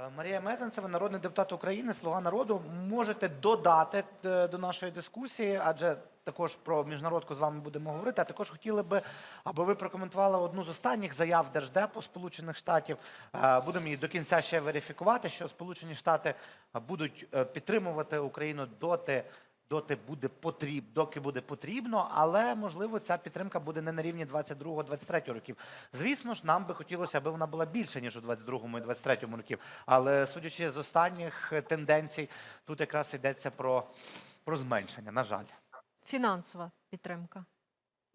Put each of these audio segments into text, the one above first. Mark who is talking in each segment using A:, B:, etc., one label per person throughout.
A: Е, Марія Мезенцева, народний депутат України, Слуга народу. Можете додати е, до нашої дискусії, адже також про міжнародку з вами будемо говорити. А також хотіли би, аби ви прокоментували одну з останніх заяв Держдепу Сполучених Штатів. Е, Будемо її до кінця ще верифікувати, що Сполучені Штати будуть підтримувати Україну доти. Доти буде потріб, доки буде потрібно, але можливо ця підтримка буде не на рівні 22-23 років. Звісно ж, нам би хотілося, аби вона була більше ніж у 22-му і 23-му років. Але судячи з останніх тенденцій, тут якраз йдеться про, про зменшення. На жаль.
B: Фінансова підтримка.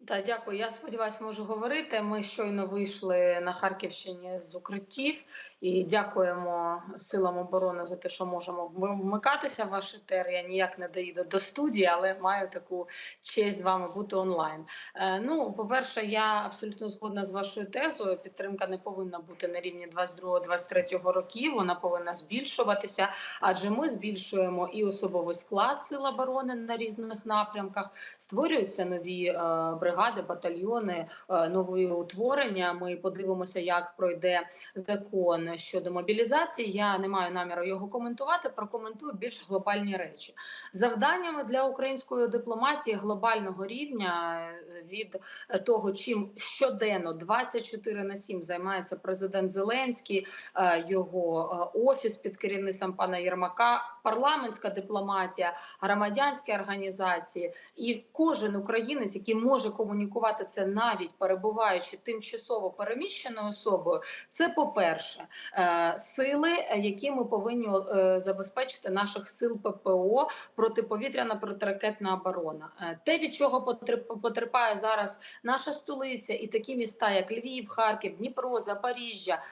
C: Так, дякую. Я сподіваюся, можу говорити. Ми щойно вийшли на Харківщині з укриттів і дякуємо силам оборони за те, що можемо вмикатися в ваш етер. Я ніяк не доїду до студії, але маю таку честь з вами бути онлайн. Е, ну, по-перше, я абсолютно згодна з вашою тезою. Підтримка не повинна бути на рівні 22-23 років. Вона повинна збільшуватися, адже ми збільшуємо і особовий склад сил оборони на різних напрямках. Створюються нові е, бригади, батальйони, е, нові утворення. Ми подивимося, як пройде закон щодо мобілізації. Я не маю наміру його коментувати. Прокоментую більш глобальні речі. Завданнями для української дипломатії глобального рівня е, від того, чим щоденно 24 на 7 займається президент Зеленський, е, його е, офіс під керівництвом пана Єрмака, парламентська дипломатія, громадянські організації, і кожен українець, який може комунікувати це навіть перебуваючи тимчасово переміщеною особою, це по-перше, е, сили, які ми повинні е, забезпечити наших сил ППО протиповітряна протиракетна оборона. Е, Те, від чого потерп- потерпає зараз наша столиця, і такі міста, як Львів, Харків, Дніпро, Запоріжжя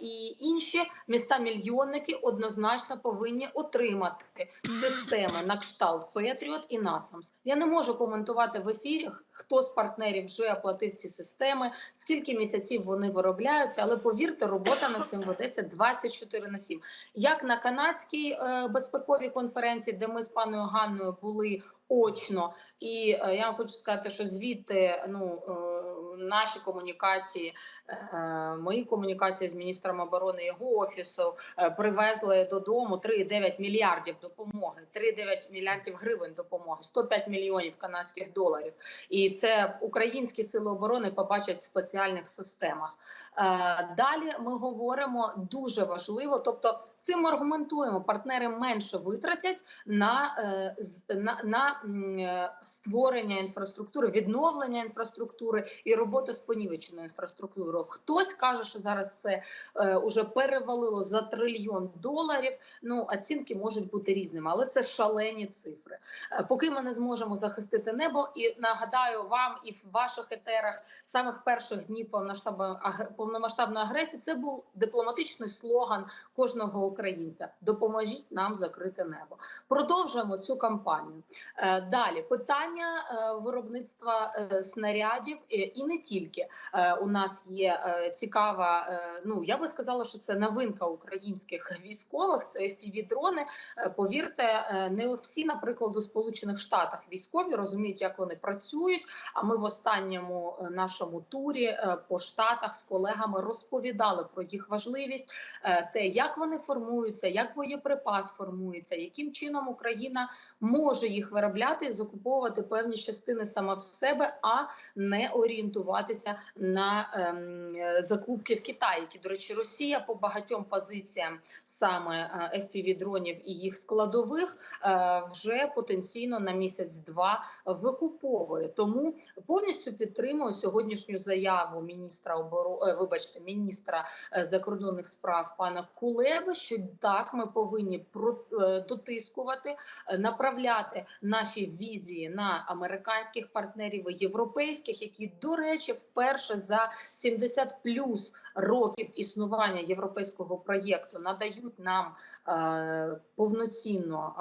C: і інші міста-мільйонники однозначно повинні отримати системи на кшталт Петріот і Насамс. Я не можу коментувати в ефірі, хто з партнерів вже оплатив ці системи, скільки місяців вони виробляються, але повірте, робота над цим ведеться 24 на 7. Як на канадській е, безпековій конференції, де ми з паною Ганною були очно, і е, я вам хочу сказати, що звідти ну е, наші комунікації, е, мої комунікації з міністром оборони його офісу е, привезли додому 3,9 мільярдів допомоги, 3,9 мільярдів гривень допомоги, 105 мільйонів канадських доларів. І це українські сили оборони побачать в спеціальних системах. Е, Далі ми говоримо дуже важливо, тобто цим аргументуємо, партнери менше витратять на, на, на створення інфраструктури, відновлення інфраструктури і роботу з понівеченою інфраструктурою. Хтось каже, що зараз це е, уже перевалило за трильйон доларів. Ну оцінки можуть бути різними, але це шалені цифри. Е, Поки ми не зможемо захистити небо, і нагадаю вам і в ваших етерах самих перших днів повномасштабної агр- повномасштабної агресії, це був дипломатичний слоган кожного українця: допоможіть нам закрити небо. Продовжуємо цю кампанію. Е, Далі питання виробництва снарядів і не тільки Е, у нас є е, цікава. е, Ну я би сказала, що це новинка українських військових. Це fpv дрони. Е, Повірте, не всі, наприклад, у Сполучених Штатах військові розуміють, як вони працюють. А ми в останньому нашому турі по штатах з колегами розповідали про їх важливість, те, як вони формуються, як боєприпас формується, яким чином Україна може їх виробляти і закуповувати певні частини саме в себе, а не орієнтуватися на ем, е, закупки в Китаї, які, до речі, Росія по багатьом позиціям саме е, fpv дронів і їх складових е, вже потенційно на місяць-два викуповує. Тому повністю підтримую сьогоднішню заяву міністра оборони, вибачте, міністра е, закордонних справ пана Кулеби, що так ми повинні е, дотискувати, е, направляти наші візії на американських партнерів і європейських, які, до речі, вперше за 70 плюс років існування європейського проєкту надають нам е, повноцінно,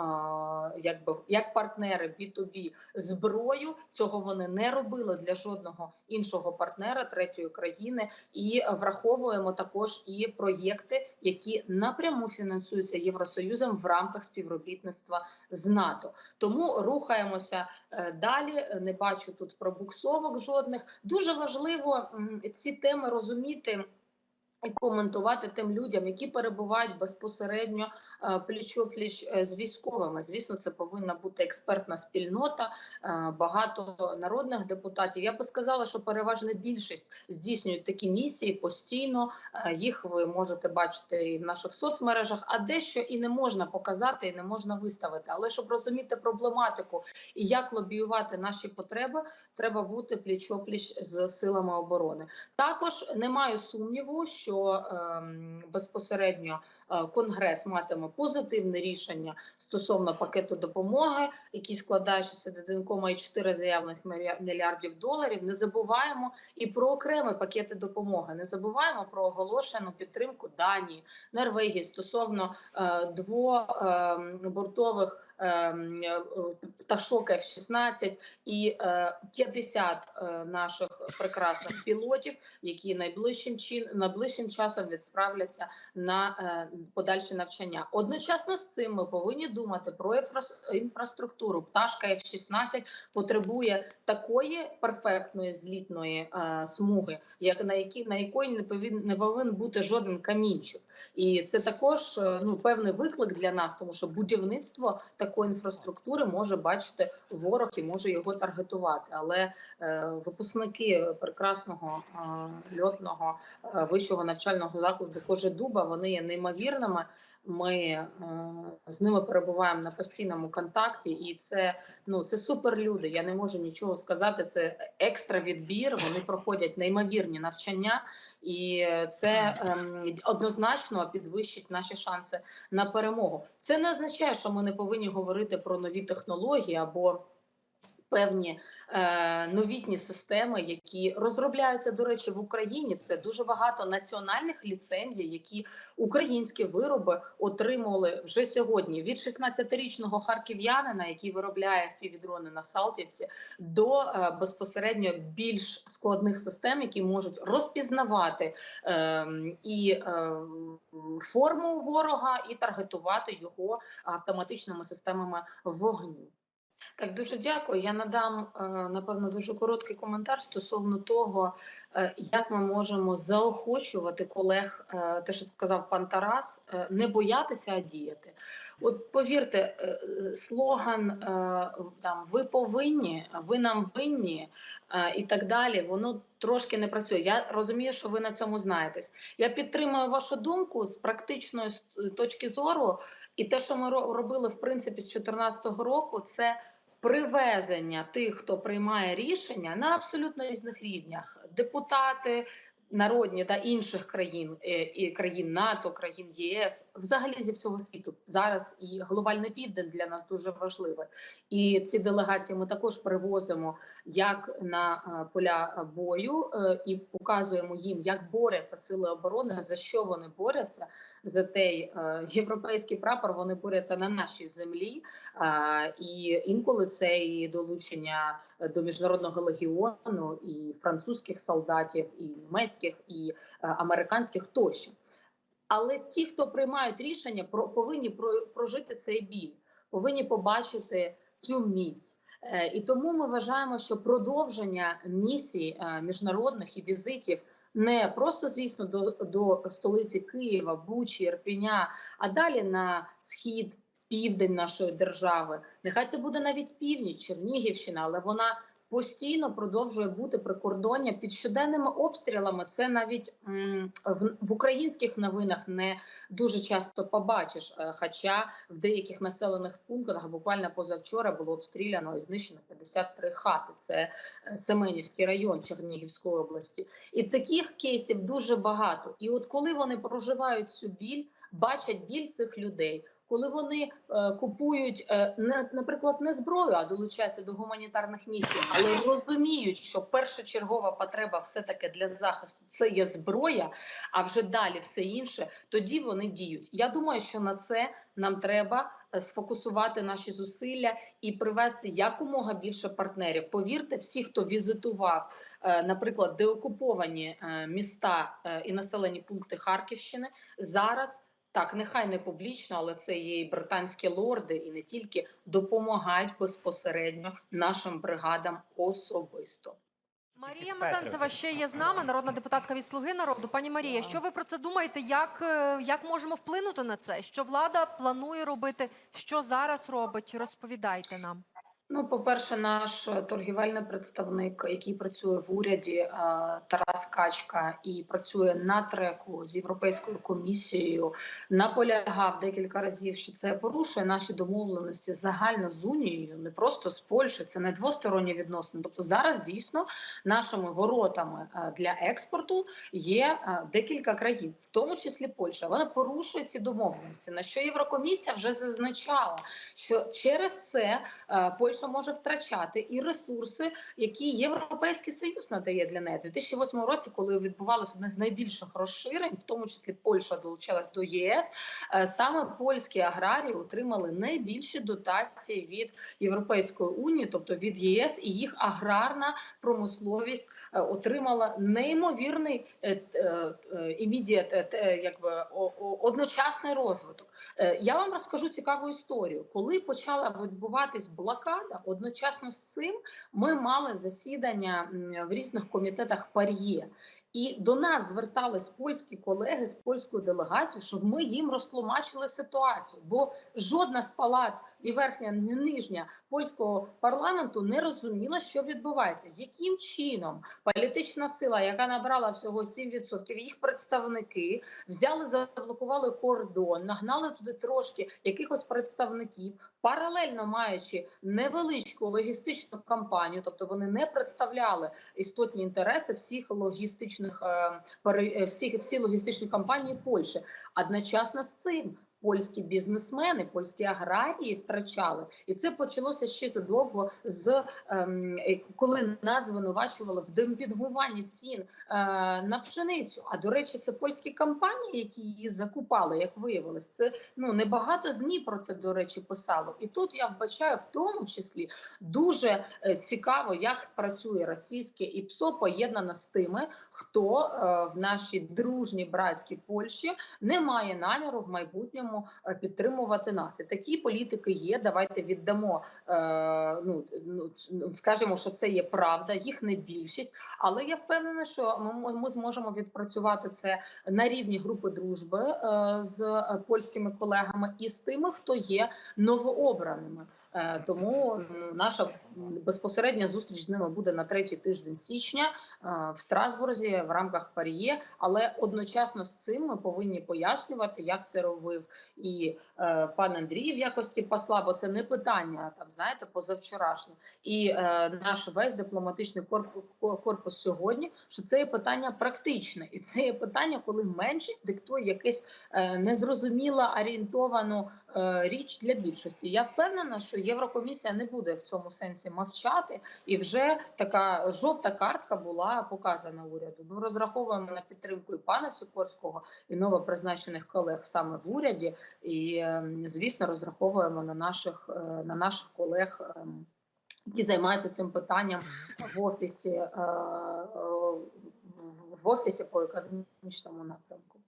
C: е, якби як партнери B2B зброю. Цього вони не робили для жодного іншого партнера третьої країни, і враховуємо також і проєкти, які напряму фінансуються Євросоюзом в рамках співробітництва з НАТО. Тому рухаємося е, далі. Не бачу тут пробуксовок жодних. Дуже важливо ці теми розуміти. І коментувати тим людям, які перебувають безпосередньо пліч-опліч е, з військовими. Звісно, це повинна бути експертна спільнота, е, багато народних депутатів. Я би сказала, що переважна більшість здійснюють такі місії постійно. Е, Їх ви можете бачити і в наших соцмережах, а дещо і не можна показати, і не можна виставити. Але щоб розуміти проблематику і як лобіювати наші потреби, треба бути пліч-опліч з силами оборони. Також не маю сумніву, що ем, безпосередньо е, Конгрес матиме позитивне рішення стосовно пакету допомоги, який складає 61,4 заявлених мілья- мільярдів доларів. Не забуваємо і про окремі пакети допомоги. Не забуваємо про оголошену підтримку Данії, Норвегії стосовно е, двобортових ем, е, пташок F-16 і е, 50 е, наших прекрасних пілотів, які найближчим чин найближчим часом відправляться на е, подальше навчання. Одночасно з цим ми повинні думати про інфраструктуру. Пташка F-16 потребує такої перфектної злітної е, смуги, як на якій на якої не повинен не повинен бути жоден камінчик. І це також е, ну певний виклик для нас, тому що будівництво такої інфраструктури може бачити ворог і може його таргетувати. Але е, випускники прекрасного е, льотного е, вищого навчального закладу Кожедуба вони є неймовірними. Ми з ними перебуваємо на постійному контакті, і це ну це суперлюди. Я не можу нічого сказати. Це екстра відбір. Вони проходять неймовірні навчання, і це ем, однозначно підвищить наші шанси на перемогу. Це не означає, що ми не повинні говорити про нові технології або певні е, новітні системи, які розробляються, до речі, в Україні. Це дуже багато національних ліцензій, які українські вироби отримали вже сьогодні. Від 16-річного харків'янина, який виробляє впівдрони на Салтівці, до е, безпосередньо більш складних систем, які можуть розпізнавати е, і е, форму ворога, і таргетувати його автоматичними системами вогню. Так, дуже дякую. Я надам е, напевно дуже короткий коментар стосовно того, як ми можемо заохочувати колег, е, те, що сказав пан Тарас, е, не боятися, а діяти. От повірте, е, е, слоган е, там ви повинні, ви нам винні е, і так далі. Воно трошки не працює. Я розумію, що ви на цьому знаєтесь. Я підтримую вашу думку з практичної точки зору, і те, що ми ро- робили в принципі з 2014 року, це привезення тих, хто приймає рішення на абсолютно різних рівнях: депутати. Народні та інших країн е, і країн НАТО, країн ЄС, взагалі зі всього світу зараз і глобальний південь для нас дуже важливий. І ці делегації ми також привозимо як на е, поля бою е, і показуємо їм, як борються сили оборони, за що вони борються. За той європейський прапор вони борються на нашій землі. І інколи це і долучення до міжнародного легіону, і французьких солдатів, і німецьких, і е, американських тощо. Але ті, хто приймають рішення, про повинні про- прожити цей біль, повинні побачити цю міць. Е, І тому ми вважаємо, що продовження місій е, міжнародних і візитів не просто, звісно, до, до столиці Києва, Бучі, Ірпіня, а далі на схід, південь нашої держави. Нехай це буде навіть північ, Чернігівщина, але вона постійно продовжує бути прикордоння під щоденними обстрілами. Це навіть в українських новинах не дуже часто побачиш. Е, Хоча в деяких населених пунктах буквально позавчора було обстріляно і знищено 53 хати. Це е, Семенівський район Чернігівської області. І таких кейсів дуже багато. І от коли вони проживають цю біль, бачать біль цих людей. Коли вони е, купують е, не наприклад не зброю, а долучаються до гуманітарних місій, але розуміють, що першочергова потреба все таки для захисту це є зброя, а вже далі все інше, тоді вони діють. Я думаю, що на це нам треба е, сфокусувати наші зусилля і привести якомога більше партнерів. Повірте, всі, хто візитував, наприклад, деокуповані міста і населені пункти Харківщини, зараз. Так, нехай не публічно, але це є і британські лорди, і не тільки допомагають безпосередньо нашим бригадам особисто.
B: Марія Мезенцева ще є з нами, народна депутатка від Слуги народу. Пані Марія, що ви про це думаєте? Як, е, як можемо вплинути на це? Що влада планує робити? Що зараз робить? Розповідайте нам.
C: Ну, по-перше, наш е, торгівельний представник, який працює в уряді, е, Тарас Качка, і працює на треку з Європейською комісією, наполягав декілька разів, що це порушує наші домовленості загально з Унією, не просто з Польщею, це не двосторонні відносини. Тобто зараз дійсно нашими воротами е, для експорту є декілька країн, в тому числі Польща. Вона порушує ці домовленості. На що Єврокомісія вже зазначала, що через це е, Польща може втрачати і ресурси, які Європейський Союз надає для неї. У 2008 році, коли відбувалося одне з найбільших розширень, в тому числі Польща долучалась до ЄС, е, саме польські аграрії отримали найбільші дотації від Європейської унії, тобто від ЄС, і їх аграрна промисловість е, отримала неймовірний е, т- е, якби одночасний розвиток. Я вам розкажу цікаву історію. Коли почала відбуватись блокада, одночасно з цим ми мали засідання в різних комітетах пар'є. І до нас звертались польські колеги з польською делегацією, щоб ми їм розтлумачили ситуацію. Бо жодна з палат, і верхня, і нижня польського парламенту не розуміла, що відбувається, яким чином політична сила, яка набрала всього 7%, їх представники взяли, заблокували кордон, нагнали туди трошки якихось представників, паралельно маючи невеличку логістичну кампанію, тобто вони не представляли істотні інтереси всіх логістичних е, пере- е, всіх всі логістичні компанії Польщі. Одночасно з цим. Польські бізнесмени, польські аграрії втрачали, і це почалося ще задовго з ем, е, коли нас звинувачували в демпінгуванні цін е, на пшеницю. А до речі, це польські компанії, які її закупали, як виявилось. Це ну небагато змі про це до речі писало. І тут я вбачаю в тому числі дуже е, цікаво, як працює російське ІПСО поєднано з тими, хто в нашій дружній братській Польщі не має наміру в майбутньому е, підтримувати нас. І такі політики є. Давайте віддамо. Е, ну, ну ну, скажемо, що це є правда, їх не більшість. Але я впевнена, що ми, зможемо відпрацювати це на рівні групи дружби е, з польськими колегами і з тими, хто є новообраними. Е, Тому ну, наша безпосередня зустріч з ними буде на третій тиждень січня е, в Страсбурзі в рамках паріє. Але одночасно з цим ми повинні пояснювати, як це робив і е, пан Андрій в якості посла, бо це не питання там, знаєте, позавчорашнє, і наш весь дипломатичний корпус, сьогодні, що це є питання практичне, і це є питання, коли меншість диктує якесь незрозуміло орієнтовану річ для більшості. Я впевнена, що Єврокомісія не буде в цьому сенсі мовчати, і вже така жовта картка була показана уряду. Ми розраховуємо на підтримку і пана Сікорського, і новопризначених колег саме в уряді. І е, звісно, розраховуємо на наших е, на наших колег. е, Які займаються цим питанням в офісі е, е, в офісі по економічному напрямку.